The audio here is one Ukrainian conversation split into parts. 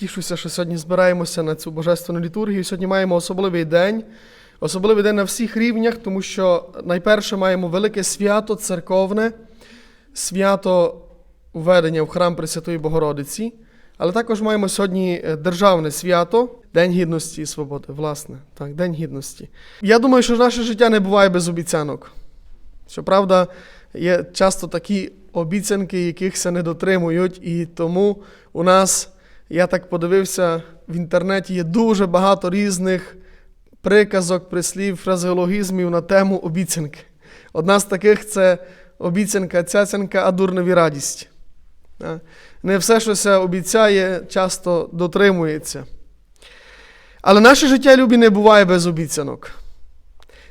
Тішуся, що сьогодні збираємося на цю божественну літургію. Сьогодні маємо особливий день, особливий день на всіх рівнях, тому що найперше маємо велике свято церковне, свято введення в храм Пресвятої Богородиці. Але також маємо сьогодні е, державне свято, День гідності і свободи. Власне, так, День гідності. Я думаю, що наше життя не буває без обіцянок. Щоправда, є часто такі обіцянки, якихся не дотримують, і тому у нас, я так подивився, в інтернеті є дуже багато різних приказок, прислів, фразеологізмів на тему обіцянки. Одна з таких це обіцянка, цяцянка, а дурневі радість. Не все, що се обіцяє, часто дотримується. Але наше життя любі не буває без обіцянок.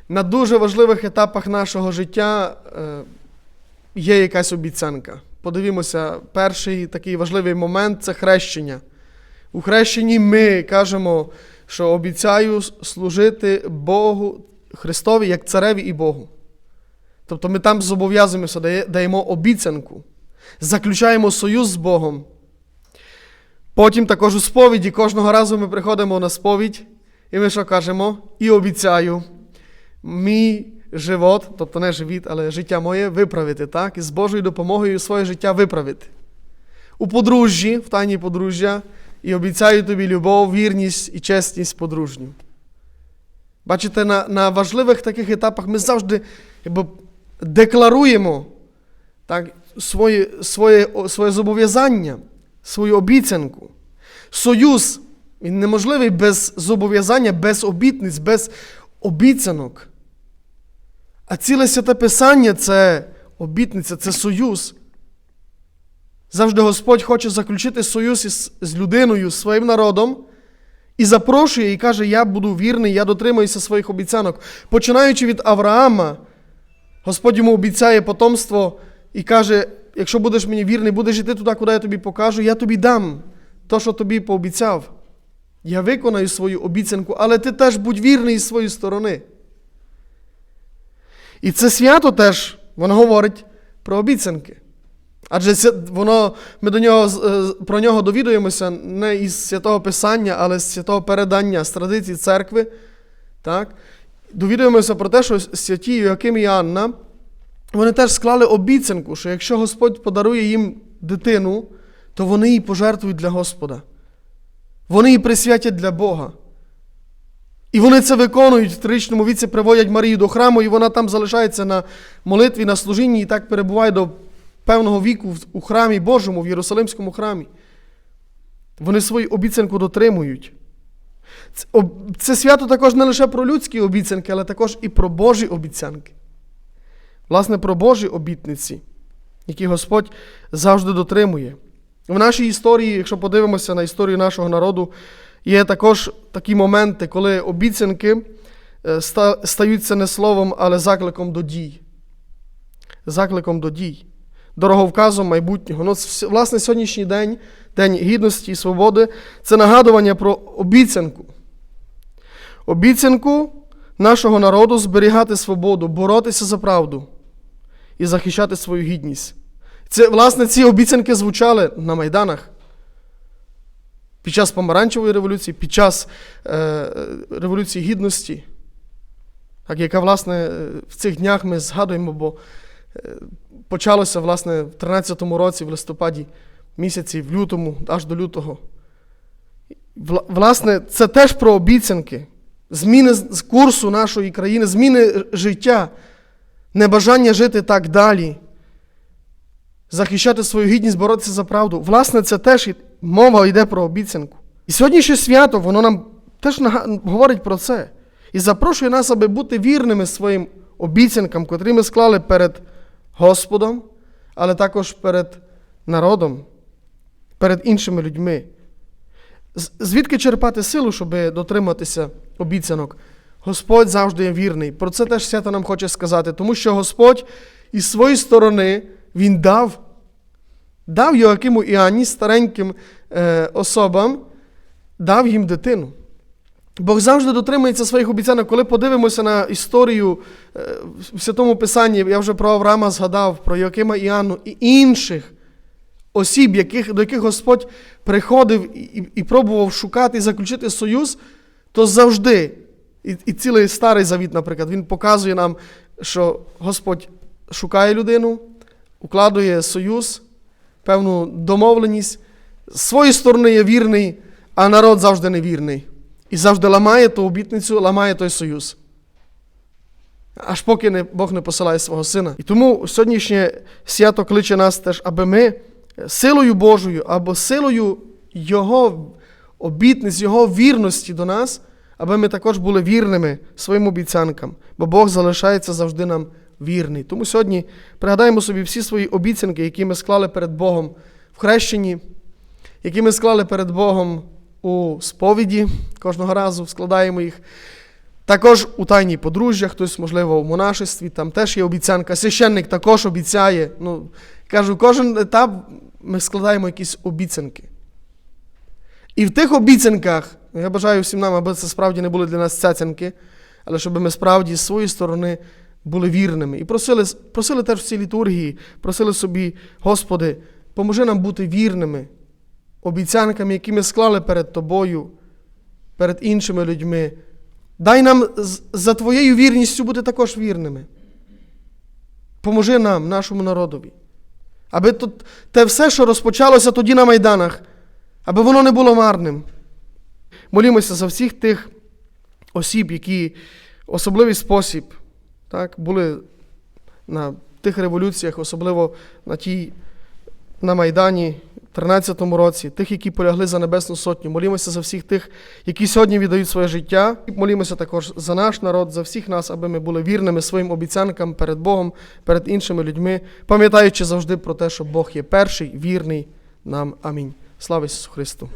На дуже важливих етапах нашого життя е, є якась обіцянка. Подивімося, перший такий важливий момент це хрещення. У хрещенні ми кажемо, що обіцяю служити Богу Христові як цареві і Богу. Тобто ми там зобов'язуємося, даємо обіцянку, заключаємо союз з Богом. Потім також у сповіді кожного разу ми приходимо на сповідь, і ми що кажемо? І обіцяю мій живот, тобто не живіт, але життя моє виправити, так? І з Божою допомогою своє життя виправити. У подружжі, в тайні подружжя, і обіцяю тобі любов, вірність і чесність подружню. Бачите, на, на важливих таких етапах ми завжди якби, декларуємо так, своє, своє, своє зобов'язання, свою обіцянку. Союз він неможливий без зобов'язання, без обітниць, без обіцянок. А ціле святе Писання це обітниця, це союз. Завжди Господь хоче заключити союз із, з людиною, з своїм народом, і запрошує і каже: Я буду вірний, я дотримуюся своїх обіцянок. Починаючи від Авраама, Господь йому обіцяє потомство і каже: якщо будеш мені вірний, будеш йти туди, куди я тобі покажу, я тобі дам то, що тобі пообіцяв. Я виконаю свою обіцянку, але ти теж будь вірний із своєї сторони. І це свято теж воно говорить про обіцянки. Адже воно, ми до нього, е, про нього довідуємося не із святого Писання, але з святого передання, з традицій церкви. Так? Довідуємося про те, що святі Йоаким і Анна, вони теж склали обіцянку, що якщо Господь подарує їм дитину, то вони її пожертвують для Господа. Вони її присвятять для Бога. І вони це виконують в тричному віці, приводять Марію до храму, і вона там залишається на молитві, на служінні і так перебуває до певного віку у храмі Божому, в Єрусалимському храмі. Вони свою обіцянку дотримують. Це, свято також не лише про людські обіцянки, але також і про Божі обіцянки. Власне, про Божі обітниці, які Господь завжди дотримує. В нашій історії, якщо подивимося на історію нашого народу, є також такі моменти, коли обіцянки е, стаються не словом, але закликом до дій. Закликом до дій, дороговказом майбутнього. Ну, власне, сьогоднішній день, День гідності і свободи, це нагадування про обіцянку. Обіцянку нашого народу зберігати свободу, боротися за правду і захищати свою гідність. Це, власне, ці обіцянки звучали на майданах. Під час помаранчевої революції, під час е, Революції Гідності, так, яка, власне, в цих днях ми згадуємо, бо е, почалося, власне, в 13-му році, в листопаді місяці, в лютому, аж до лютого. Власне, це теж про обіцянки, зміни з курсу нашої країни, зміни життя, небажання жити так далі захищати свою гідність, боротися за правду. Власне, це теж мова йде про обіцянку. І сьогоднішнє свято, воно нам теж говорить про це. І запрошує нас, аби бути вірними своїм обіцянкам, котрі ми склали перед Господом, але також перед народом, перед іншими людьми. Звідки черпати силу, щоб дотриматися обіцянок? Господь завжди є вірний. Про це теж свято нам хоче сказати, тому що Господь із своєї сторони Він дав, дав Йоакиму і Анні, стареньким е, особам, дав їм дитину. Бог завжди дотримується своїх обіцянок. Коли подивимося на історію е, в Святому Писанні, я вже про Авраама згадав, про Йоакима і Анну і інших осіб, яких, до яких Господь приходив і, і пробував шукати і заключити союз, то завжди, і, і цілий старий завіт, наприклад, він показує нам, що Господь шукає людину, укладує союз, певну домовленість. З своєї сторони є вірний, а народ завжди невірний. І завжди ламає ту обітницю, ламає той союз. Аж поки не, Бог не посилає свого сина. І тому сьогоднішнє свято кличе нас теж, аби ми силою Божою або силою Його обітниць, Його вірності до нас, аби ми також були вірними своїм обіцянкам, бо Бог залишається завжди нам вірний. Тому сьогодні пригадаємо собі всі свої обіцянки, які ми склали перед Богом в хрещенні, які ми склали перед Богом у сповіді кожного разу, складаємо їх. Також у тайній подружжя, хтось, можливо, в монашестві, там теж є обіцянка. Священник також обіцяє. Ну, кажу, кожен етап ми складаємо якісь обіцянки. І в тих обіцянках, я бажаю всім нам, аби це справді не були для нас цяцянки, але щоб ми справді з своєї сторони були вірними. І просили, просили теж в цій літургії, просили собі, Господи, поможи нам бути вірними обіцянками, які ми склали перед Тобою, перед іншими людьми. Дай нам за Твоєю вірністю бути також вірними. Поможи нам, нашому народові. Аби тут те все, що розпочалося тоді на Майданах, аби воно не було марним. Молімося за всіх тих осіб, які в особливий спосіб так, були на тих революціях, особливо на тій на Майдані в 13-му році, тих, які полягли за Небесну Сотню. Молімося за всіх тих, які сьогодні віддають своє життя. І молімося також за наш народ, за всіх нас, аби ми були вірними своїм обіцянкам перед Богом, перед іншими людьми, пам'ятаючи завжди про те, що Бог є перший, вірний нам. Амінь. Слава Ісусу Христу!